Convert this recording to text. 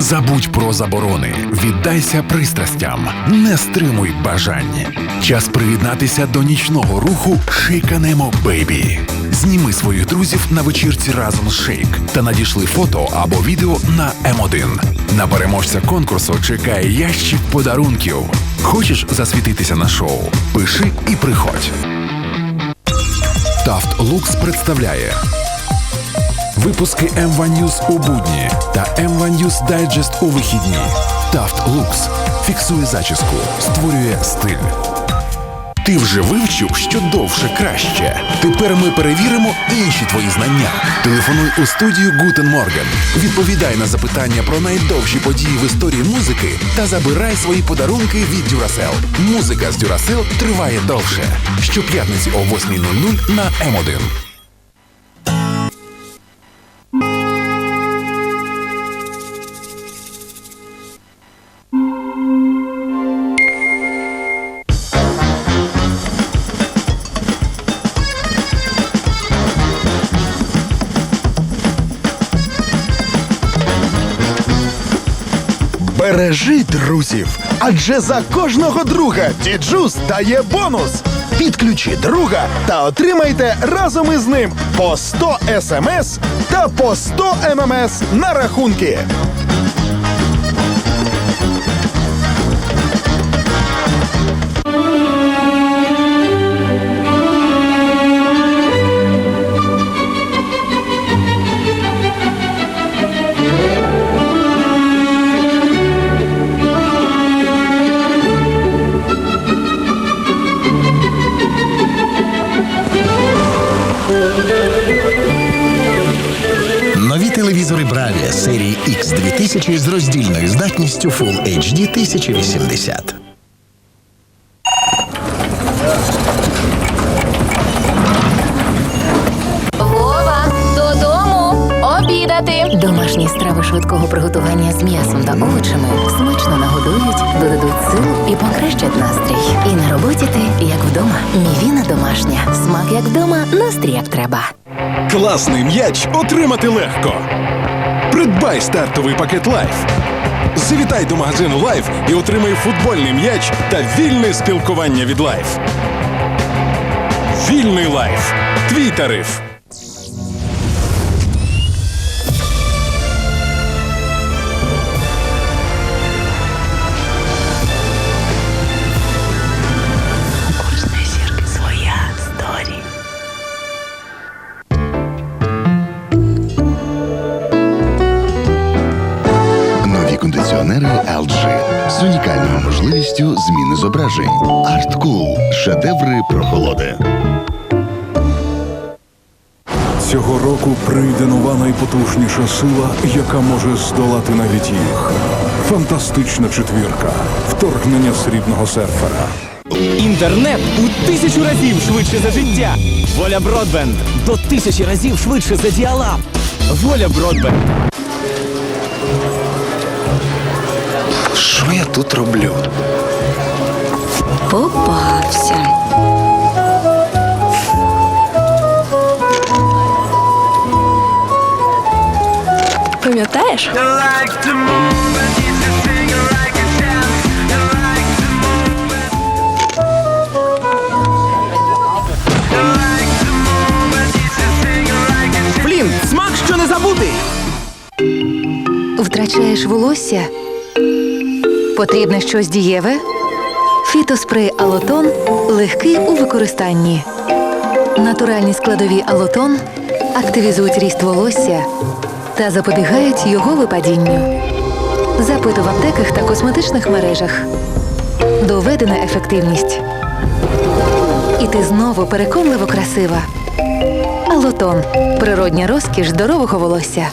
Забудь про заборони, віддайся пристрастям, не стримуй бажань. Час приєднатися до нічного руху Шейканемо Бейбі. Зніми своїх друзів на вечірці разом з Шейк та надішли фото або відео на М1. На переможця конкурсу чекає ящик подарунків. Хочеш засвітитися на шоу? Пиши і приходь. Тафт Лукс представляє Випуски M1 News у будні та M1 News Digest у вихідні. Тафт Лукс фіксує зачіску, створює стиль. Ти вже вивчив, що довше краще. Тепер ми перевіримо інші твої знання. Телефонуй у студію Гутен Морген. Відповідай на запитання про найдовші події в історії музики та забирай свої подарунки від Duracell. Музика з Duracell триває довше. Щоп'ятниці о 8.00 на М1. Бережи друзів, адже за кожного друга Діджус дає бонус. Підключи друга та отримайте разом із ним по 100 смс та по 100 ММС на рахунки. Телевізори Bravia серії X2000 з роздільною здатністю Full HD 1080. Вова, додому обідати. Домашні страви швидкого приготування з м'ясом та овочами смачно нагодують, додадуть сил і покращать настрій. І на роботі ти як вдома. Мівіна домашня. Смак як вдома, настрій як треба. Класний м'яч отримати легко. Придбай стартовий пакет Лайф. Завітай до магазину Лайф і отримай футбольний м'яч та вільне спілкування від Лайф. Вільний Лайф. Твій тариф. Кондиціонери LG з унікальною можливістю зміни зображень. Art Cool – шедеври прохолоди. Цього року прийде нова найпотужніша сила, яка може здолати навіть їх. Фантастична четвірка. Вторгнення срібного серфера. Інтернет у тисячу разів швидше за життя. Воля Бродбенд до тисячі разів швидше за діалап. Воля Бродбенд. Що я тут роблю? Попався. Пам'ятаєш? Флін, смак, що не забутий. Втрачаєш волосся? Потрібне щось дієве? Фітоспрей Алотон легкий у використанні. Натуральні складові Алотон активізують ріст волосся та запобігають його випадінню. Запиту в аптеках та косметичних мережах. Доведена ефективність. І ти знову переконливо красива. Алотон природня розкіш здорового волосся.